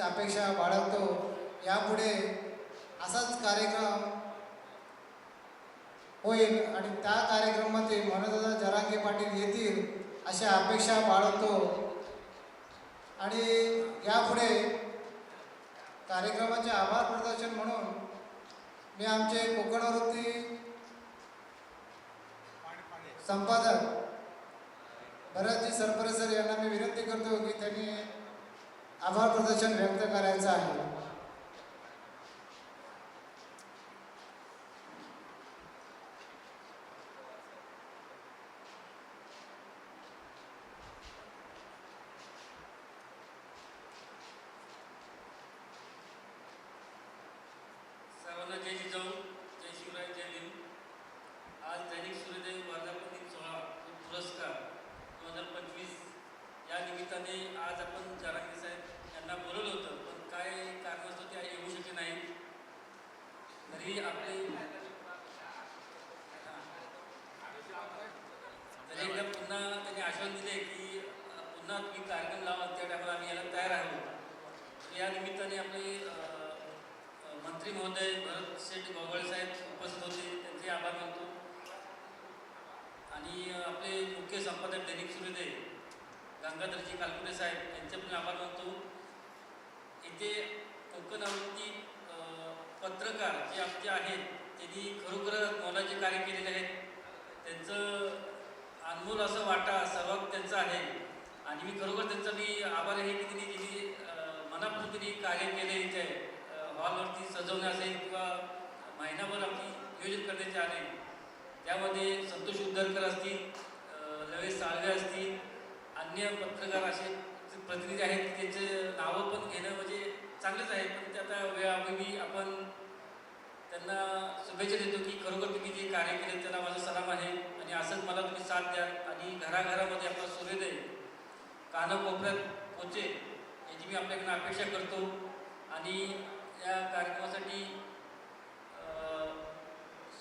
अपेक्षा बाळगतो. यापुढे असाच कार्यक्रम होईल आणि त्या कार्यक्रमामध्ये मनोदादा जरांगे पाटील येतील अशा अपेक्षा बाळगतो. आणि यापुढे कार्यक्रमाचे आभार प्रदर्शन म्हणून मी आमचे कोकणवृत्ती संपादक भरतजी सरपरे सर यांना मी विनंती करतो की आभार प्रदर्शन व्यक्त करायचं आहे. सर्वांना जय जिजाऊ जय शिवराय जय भीम. आज दैनिक सूर्योदय वर्धापन दिन सोहळा पुरस्कार दोन हजार पंचवीस या निमित्ताने आज आपण जरांगे त्यांना बोलवलं होतं पण काय कारणास्तव ते येऊ शकले नाही. तरी आपले तरी एकदा पुन्हा त्यांनी आश्वासन दिले की पुन्हा तुम्ही कार्यक्रम लावा त्या टायमाला आम्ही यायला तयार आहोत. या निमित्ताने आपले मंत्री महोदय भरत शेठ गोगळे साहेब उपस्थित होते. त्यांचे आभार मानतो. आणि आपले मुख्य संपादक दैनिक सूर्योदय गंगाधरजी कालकुटे साहेब यांचे पण आभार मानतो. ते कोकण आवृत्ती पत्रकार जे आमचे आहेत त्यांनी खरोखर मोलाचे कार्य केलेले आहेत. त्यांचं अनमोल असं वाटा सर्वात त्यांचा आहे. आणि मी खरोखर त्यांचा मी आभार आहे की त्यांनी त्यांनी मनापूर्वी मनापासून त्यांनी कार्य केले इथे हॉलवरती सजवणे असेल किंवा महिनाभर आपली नियोजन करण्याचे आले त्यामध्ये संतोष उद्धरकर असतील अ, लवेश साळवे असतील अन्य पत्रकार असे जे प्रतिनिधी आहेत त्यांचे नावं पण घेणं म्हणजे चांगलंच आहे पण ते आता मी आपण त्यांना शुभेच्छा देतो की खरोखर तुम्ही जे कार्य केले त्याला माझा सलाम आहे. आणि असंच मला तुम्ही साथ द्या. आणि घराघरामध्ये आपला सूर्योदय कानाकोपऱ्यात पोचे याची मी आपल्याकडनं अपेक्षा करतो. आणि या कार्यक्रमासाठी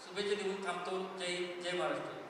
शुभेच्छा देऊन थांबतो. जय जय महाराष्ट्र.